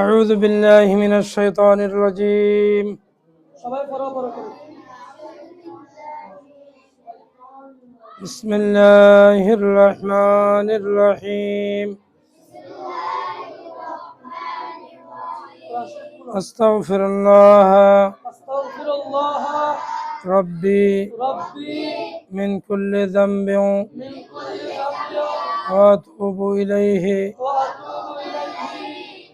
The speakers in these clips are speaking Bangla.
أعوذ بالله من الشيطان الرجيم. بسم الله الرحمن الرحيم أستغفر الله أستغفر الله ربي ربي من كل ذنب من كل ذنب وأتوب إليه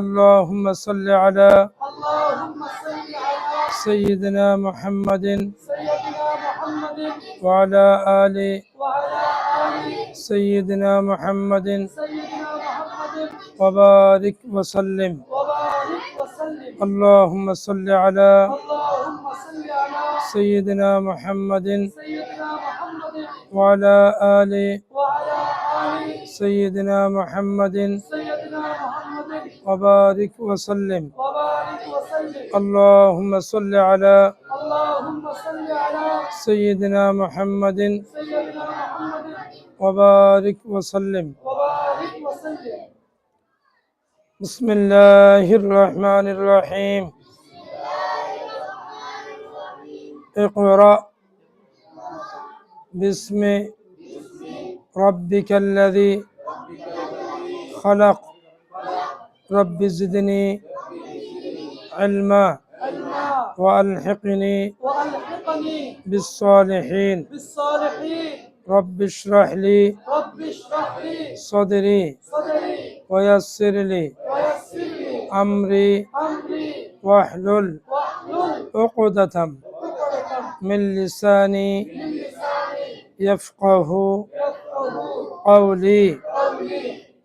اللهم صل على اللهم صل على سيدنا محمد سيدنا محمد وعلى آل سيدنا محمد سيدنا محمد وبارك وسلم. وبارك وسلم. اللهم صل على اللهم سيدنا محمد سيدنا محمد وعلى آل وعلى آل سيدنا محمد وبارك وسلم. اللهم صل على اللهم صل على سيدنا محمد وبارك وسلم. بسم الله الرحمن الرحيم. اقرأ. باسم ربك الذي خلق. رب زدني علما وألحقني وألحقني بالصالحين. بالصالحين. رب اشرح لي رب اشرح لي صدري صدري ويسر لي ويسر لي أمري أمري واحلل واحلل عقدة من لساني من لساني يفقه قولي.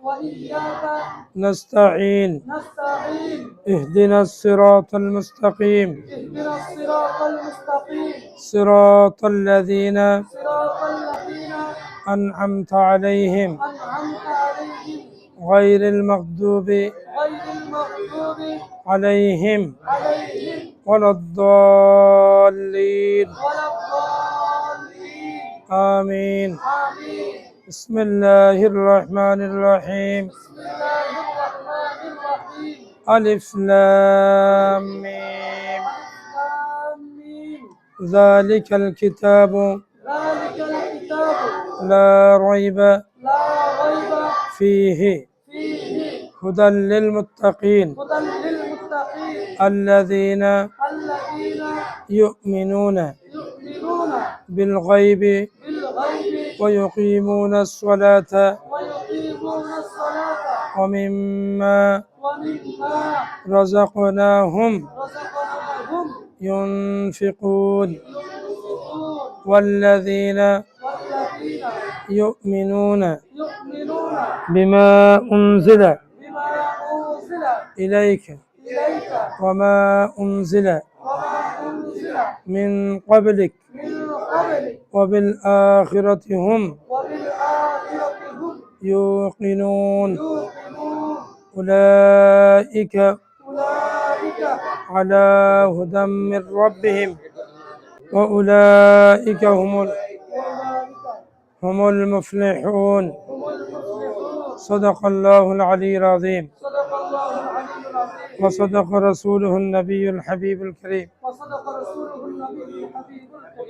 وإياك نستعين. نستعين. اهدنا الصراط المستقيم. اهدنا الصراط المستقيم. صراط الذين صراط الذين أنعمت عليهم. أنعمت عليهم. غير المغضوب غير المغضوب عليهم. عليهم. ولا الضالين. ولا الضالين. آمين. آمين. بسم الله الرحمن الرحيم. بسم الله الرحمن الرحيم ألف لام ذلك الكتاب ذلك الكتاب. لا ريب فيه. هدى للمتقين. الذين يؤمنون بالغيب. ويقيمون الصلاة. ويقيمون الصلاة ومما ومما رزقناهم رزقناهم ينفقون. والذين يؤمنون بما أنزل إليك. وما أنزل من قبلك. وبالآخرة هم يوقنون. أولئك على هدى من ربهم. وأولئك هم هم المفلحون. صدق الله العلي العظيم. وصدق رسوله النبي الحبيب الكريم. وصدق رسوله النبي الحبيب الكريم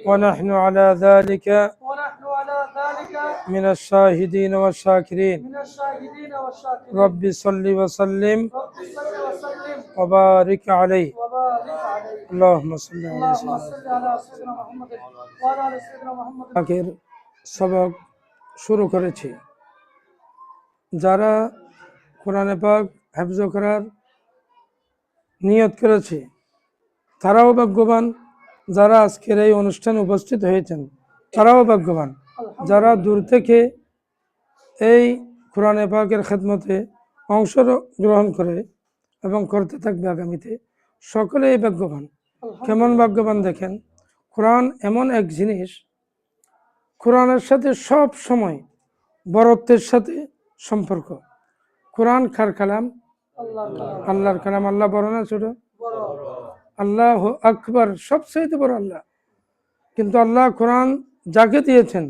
ونحن على ذلك ونحن على ذلك من الشاهدين والشاكرين من الشاهدين والشاكرين رب صل وسلم رب صل وسلم وبارك عليه وبارك عليه اللهم صل على اللهم سيدنا صل على سيدنا محمد وعلى ال سيدنا محمد পাকের সবক শুরু করেছি যারা কোরআনে পাক হেফজ করার নিয়ত করেছে তারাও ভাগ্যবান যারা আজকের এই অনুষ্ঠানে উপস্থিত হয়েছেন, তারাও ভাগ্যবান। যারা দূর থেকে এই কোরআনে পাকের খেদমতে অংশগ্রহণ করে এবং করতে থাকবে আগামীতে, সকলেই ভাগ্যবান। কেমন ভাগ্যবান দেখেন, কোরআন এমন এক জিনিস, কোরআনের সাথে সব সময় বরত্বের সাথে সম্পর্ক। কোরআন কার কালাম? আল্লাহর কালাম। আল্লাহ বড় না ছোট? আল্লাহ আকবর সবচেয়ে বড় আল্লাহ। কিন্তু আল্লাহ কোরআন যাকে দিয়েছেন,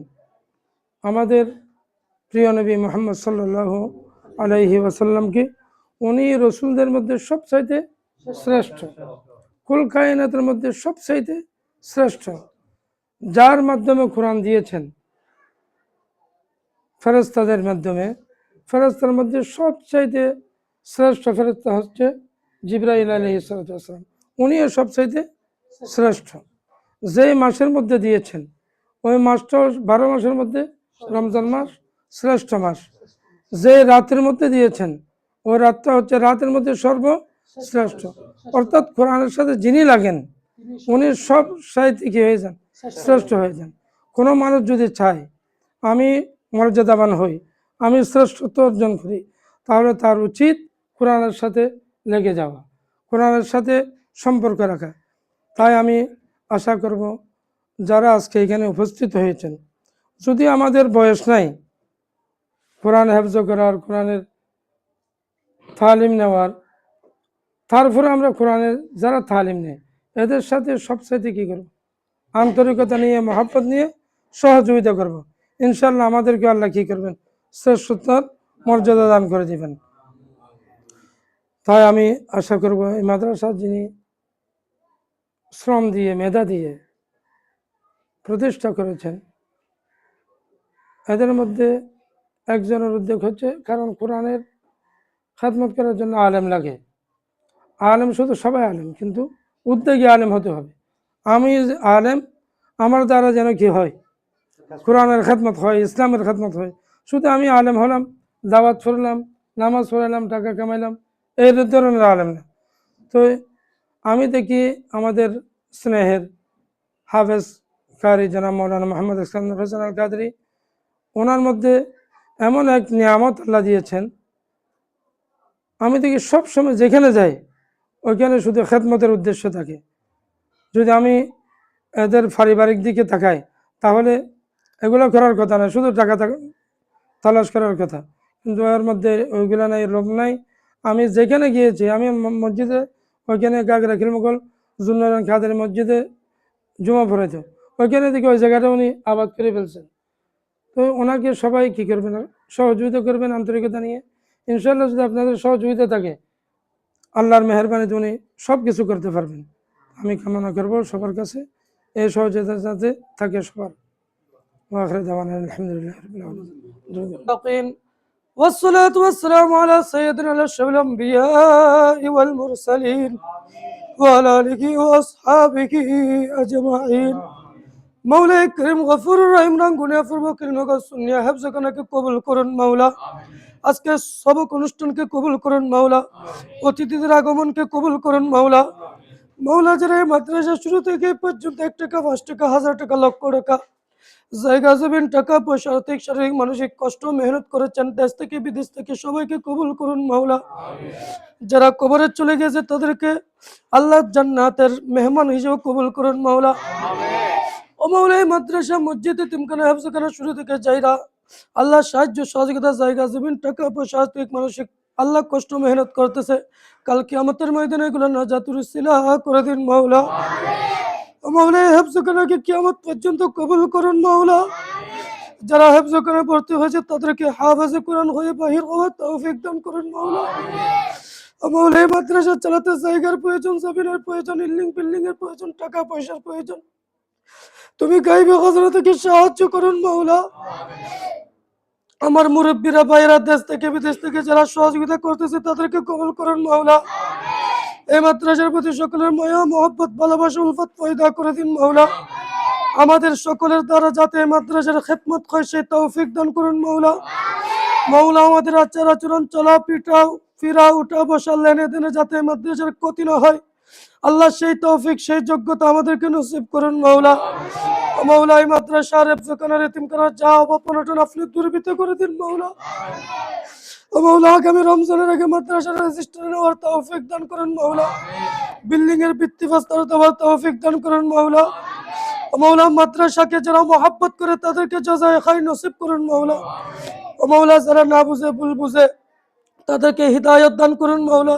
আমাদের প্রিয় নবী মোহাম্মদ সাল্লাহ আলাইহি ওয়াসাল্লামকে, উনি রসুলদের মধ্যে সবচাইতে শ্রেষ্ঠ। কুল কায়নাতের মধ্যে সবচাইতে শ্রেষ্ঠ। যার মাধ্যমে কোরআন দিয়েছেন ফেরেস্তাদের মাধ্যমে ফেরেস্তার মধ্যে সবচাইতে শ্রেষ্ঠ ফেরেস্তা হচ্ছে জিব্রাইল আলহি সালাম। উনিও সবচাইতে শ্রেষ্ঠ। যেই মাসের মধ্যে দিয়েছেন, ওই মাসটা বারো মাসের মধ্যে রমজান মাস শ্রেষ্ঠ মাস। যে রাতের মধ্যে দিয়েছেন, ওই রাতটা হচ্ছে রাতের মধ্যে সর্বশ্রেষ্ঠ। অর্থাৎ কোরআনের সাথে যিনি লাগেন, উনি সব সাহিত্যে কি হয়ে যান, শ্রেষ্ঠ হয়ে যান। কোনো মানুষ যদি চায়, আমি মর্যাদাবান হই, আমি শ্রেষ্ঠত্ব অর্জন করি, তাহলে তার উচিত কোরআনের সাথে লেগে যাওয়া। কোরআনের সাথে সম্পর্ক রাখা। তাই আমি আশা করব যারা আজকে এখানে উপস্থিত হয়েছেন, যদি আমাদের বয়স নাই, কোরআন হেফজ করার, কোরআনের তালিম নেওয়ার, তারপরে আমরা কোরআনের যারা তালিম নেই এদের সাথে সবসাথে কী করব? আন্তরিকতা নিয়ে, মহাব্বত নিয়ে সহযোগিতা করব। ইনশাল্লাহ আমাদেরকে আল্লাহ কী করবেন? শ্রেষ্ঠতার মর্যাদা দান করে দিবেন। তাই আমি আশা করব এই মাদ্রাসা যিনি শ্রম দিয়ে, মেধা দিয়ে প্রতিষ্ঠা করেছেন। এদের মধ্যে একজনের উদ্যোগ হচ্ছে, কারণ কোরআনের খাদমত করার জন্য আলেম লাগে। আলেম শুধু সবাই আলেম, কিন্তু উদ্যোগী আলেম হতে হবে। আমি আলেম, আমার দ্বারা যেন কি হয়? কোরআনের খেদমত হয়, ইসলামের খেদমত হয়। শুধু আমি আলেম হলাম, দাওয়াত পড়লাম নামাজ পড়ালাম, টাকা কামাইলাম, এই ধরনের আলেম না। তো আমি দেখি আমাদের স্নেহের হাফেজ কারি জনাব মৌলানা মোহাম্মদ ইসলাম হোসেন আল কাদরি ওনার মধ্যে এমন এক নিয়ামত আল্লাহ দিয়েছেন। আমি দেখি সব সময় যেখানে যাই, ওইখানে শুধু খেদমতের উদ্দেশ্য থাকে। যদি আমি এদের পারিবারিক দিকে তাকাই, তাহলে এগুলো করার কথা না, শুধু টাকা তালাশ করার কথা। কিন্তু এর মধ্যে ওইগুলো নাই লোক নাই। আমি যেখানে গিয়েছি, আমি মসজিদে ওইখানে গাগরা খিলমকল জুন্নারান খাদের মসজিদে জমা পড়েছে ওইখানে দেখি ওই জায়গাটা উনি আবাদ করে ফেলছেন। তো ওনাকে সবাই কী করবেন? সহযোগিতা করবেন আন্তরিকতা নিয়ে? ইনশাল্লাহ যদি আপনাদের সহযোগিতা থাকে, আল্লাহর মেহরবানিতে উনি সব কিছু করতে পারবেন। আমি কামনা করব সবার কাছে। এই সহযোগিতা যাতে থাকে সবার। আলহামদুলিল্লাহ والصلاة والسلام على سيدنا الأشرف الأنبياء والمرسلين وعلى آله وأصحابه أجمعين মৌলা করিম গফুর রহিম রাঙ্গুনিয়া ফুরবকির নগর সুনিয়া হেফজখানাকে কবুল করুন মাওলা আজকে সবক অনুষ্ঠানকে কবুল করুন মাওলা অতিথিদের আগমনকে কবুল করুন মাওলা মাওলা যারা এই মাদ্রাসা শুরু থেকে এই পর্যন্ত এক টাকা পাঁচ টাকা হাজার টাকা লক্ষ টাকা জায়গা জমিন, টাকা পয়সা, আর্থিক, শারীরিক, মানসিক কষ্ট, মেহনত করেছেন, দেশ থেকে, বিদেশ থেকে সবাইকে কবুল করুন মাওলা। যারা কবরে চলে গেছে তাদেরকে আল্লাহ জান্নাতের মেহমান হিসেবে কবুল করুন মাওলা। ও মাওলা, এই মাদ্রাসা, মসজিদে তিমখানা শুরু থেকে যাইরা আল্লাহ সাহায্য, সহযোগিতা, জায়গা জমিন, টাকা পয়সা, আর্থিক, মানসিক, আল্লাহ কষ্ট, মেহনত করতেছে। কালকে আমাদের ময়দানে এগুলো না জাতুর সিলা করে দিন মাওলা। মাওলা হেফজখানাকে কিয়ামত পর্যন্ত কবুল করুন মাওলা। যারা হেফজখানে ভর্তি হয়েছে, তাদেরকে হাফেজে কোরআন হয়ে বাহির হওয়ার তৌফিক দান করুন মাওলা। মাওলা, এই মাদ্রাসা চালাতে জায়গার প্রয়োজন, জমিনের প্রয়োজন ইল্ডিং বিল্ডিং এর প্রয়োজন, টাকা পয়সার প্রয়োজন। তুমি গাইবে হজরা থেকে সাহায্য করুন মাওলা? আমার মুরব্বীরা বাইরা দেশ থেকে বিদেশ থেকে যারা সহযোগিতা করতেছে, তাদেরকে কবল করুন মাওলা। এই মাদ্রাসার প্রতি সকলের মায়া মহব্বত, ভালোবাসা, উলফত পয়দা করে দিন মৌলা। আমাদের সকলের দ্বারা যাতে মাদ্রাসার খেদমত হয়, সেই তৌফিক দান করুন মৌলা। মৌলা, আমাদের আচার আচরণ চলা পিটা ফিরা উঠা বসা লেনে দেনে যাতে মাদ্রাসার ক্ষতি না হয়। আল্লাহ সেই তৌফিক, সেই যোগ্যতা আমাদেরকে নসিব করুন মাওলা মৌলা, এই মাদ্রাসার রেফজখানার এতিম করার যা অবপনটন আপনি দুর্বৃত্ত করে দিন মাওলা ও মাওলা, আগামী রমজানের আগে মাদ্রাসার রেজিস্টার নেওয়ার তৌফিক দান করেন মাওলা। বিল্ডিং এর ভিত্তি প্রস্তর দেওয়ার তৌফিক দান করেন মাওলা। ও মাদ্রাসাকে যারা মহাব্বত করে তাদেরকে যাজায় খাই নসিব করুন মাওলা। ও মাওলা, যারা না বুঝে ভুল বুঝে তাদেরকে হৃদায়ত দান করুন মাওলা।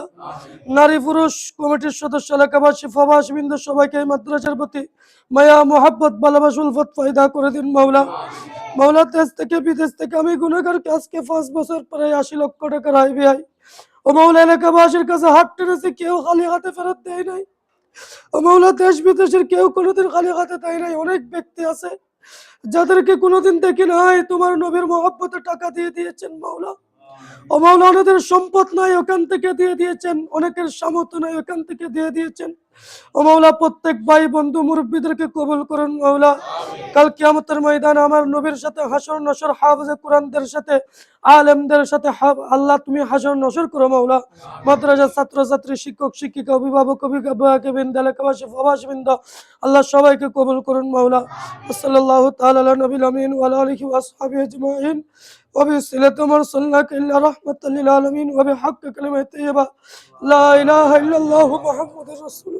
নারী পুরুষ কমিটির সদস্য, এলাকাবাসী ফবাসবৃন্দ সবাইকে মাদ্রাসার প্রতি মায়া, মোহাব্বত, ভালোবাসা, উলফত, ফায়দা করে দিন মাওলা। থেকে, বিদেশ থেকে আমি আজকে পাঁচ বছর পরে আশি লক্ষ টাকার ও এলাকাবাসীর কাছে হাত টেনেছে, কেউ খালি হাতে ফেরত দেয় নাই। ও দেশ বিদেশের কেউ কোনোদিন খালি হাতে দেয় নাই, অনেক ব্যক্তি আছে যাদেরকে কোনোদিন দেখি নাই, তোমার নবীর মহব্বতে টাকা দিয়ে দিয়েছেন মাওলা। ও মাওলা ওনাদের সম্পদ নাই, ওখান থেকে দিয়ে দিয়েছেন, অনেকের সামর্থ্য নাই, ওখান থেকে দিয়ে দিয়েছেন। ও মাওলা প্রত্যেক ভাই বন্ধু মুরব্বীদেরকে কবুল করুন মাওলা কাল কিয়ামতের ময়দানে আমার নবীর সাথে হাসর নসর হাফেজে কোরআনদের সাথে আলেমদের সাথে হাব- আল্লাহ তুমি হাসর নসর করো মাওলা মাদ্রাসার ছাত্রছাত্রী শিক্ষক শিক্ষিকা অভিভাবক অভিভাবক বৃন্দ এলাকাবাসী প্রবাসবৃন্দ আল্লাহ সবাইকে কবুল করুন মাওলা সাল্লাল্লাহু তাআলা আলা নবিল আমিন ওয়া আলা আলিহি ওয়া আসহাবিহি আজমাইন وبصلة ما أرسلناك إلا رحمة للعالمين وبحق كلمة طيبة لا إله إلا الله محمد رسول الله